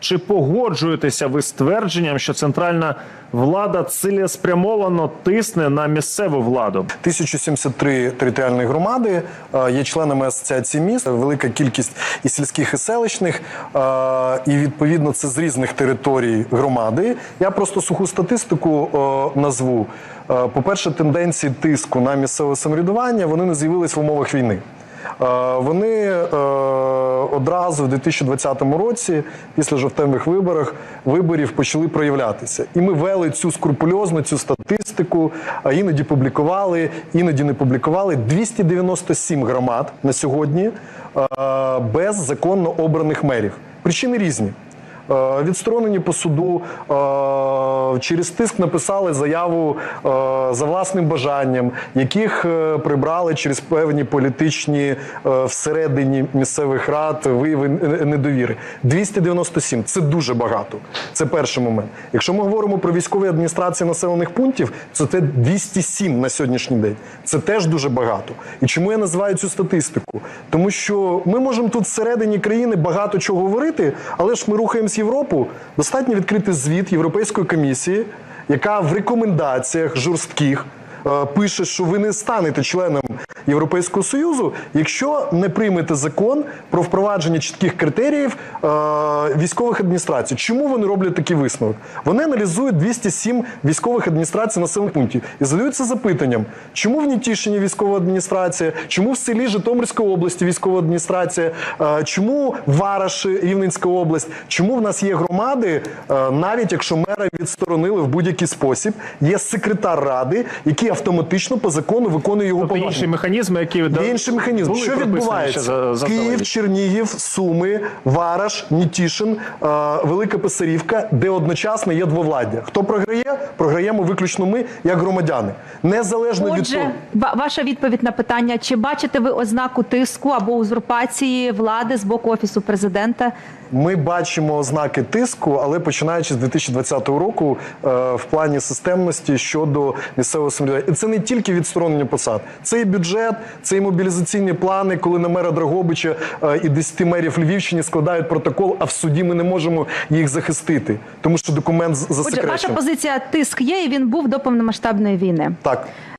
Чи погоджуєтеся ви з твердженням, що центральна влада цілеспрямовано тисне на місцеву владу? 1073 територіальні громади е, є членами асоціації міст, велика кількість і сільських, і селищних, е, і відповідно це з різних територій громади. Я просто суху статистику е, назву. Е, По-перше, тенденції тиску на місцеве самоврядування вони не з'явились в умовах війни. Е, Вони е, одразу в 2020 році, після жовтневих виборів, виборів почали проявлятися. І ми вели цю скрупульозну цю статистику, а іноді публікували, іноді не публікували 297 громад на сьогодні е, без законно обраних мерів. Причини різні. Е, Відсторонені по суду е, через тиск написали заяву е, за власним бажанням, яких прибрали через певні політичні всередині місцевих рад вияви недовіри. 297 – це дуже багато. Це перший момент. Якщо ми говоримо про військові адміністрації населених пунктів, це 207 на сьогоднішній день. Це теж дуже багато. І чому я називаю цю статистику? Тому що ми можемо тут всередині країни багато чого говорити, але ж ми рухаємось в Європу. Достатньо відкрити звіт Європейської комісії, яка в рекомендаціях жорстких е, пише, що ви не станете членом Європейського союзу, якщо не приймете закон про впровадження чітких критеріїв е, військових адміністрацій. Чому вони роблять такий висновок? Вони аналізують 207 військових адміністрацій населених пунктів і задаються запитанням, чому в Нітішині військова адміністрація, чому в селі Житомирської області військова адміністрація, е, чому в Вараші Рівненська область, чому в нас є громади, е, навіть якщо мера відсторонили в будь-який спосіб, є секретар ради, який автоматично по закону виконує його Тобто повноваження. Механізми, які Є інший механізм. були Що відбувається? ще за- Київ? Чернігів, Суми, Вараш, Нітішин, е, Велика Писарівка, де одночасно є двовладдя. Хто програє? Програємо виключно ми, як громадяни. Незалежно від того. Отже, ва- ваша відповідь на питання: чи бачите ви ознаку тиску або узурпації влади з боку офісу президента? Ми бачимо ознаки тиску, але починаючи з 2020 року е, в плані системності щодо місцевого самоврядування. І це не тільки відсторонення посад, це і бюджет, це і мобілізаційні плани, коли на мера Драгобича е, і 10 мерів Львівщини складають протокол, а в суді ми не можемо їх захистити, тому що документ засекречений. Отже, ваша позиція тиск є, і він був до повномасштабної війни. Так.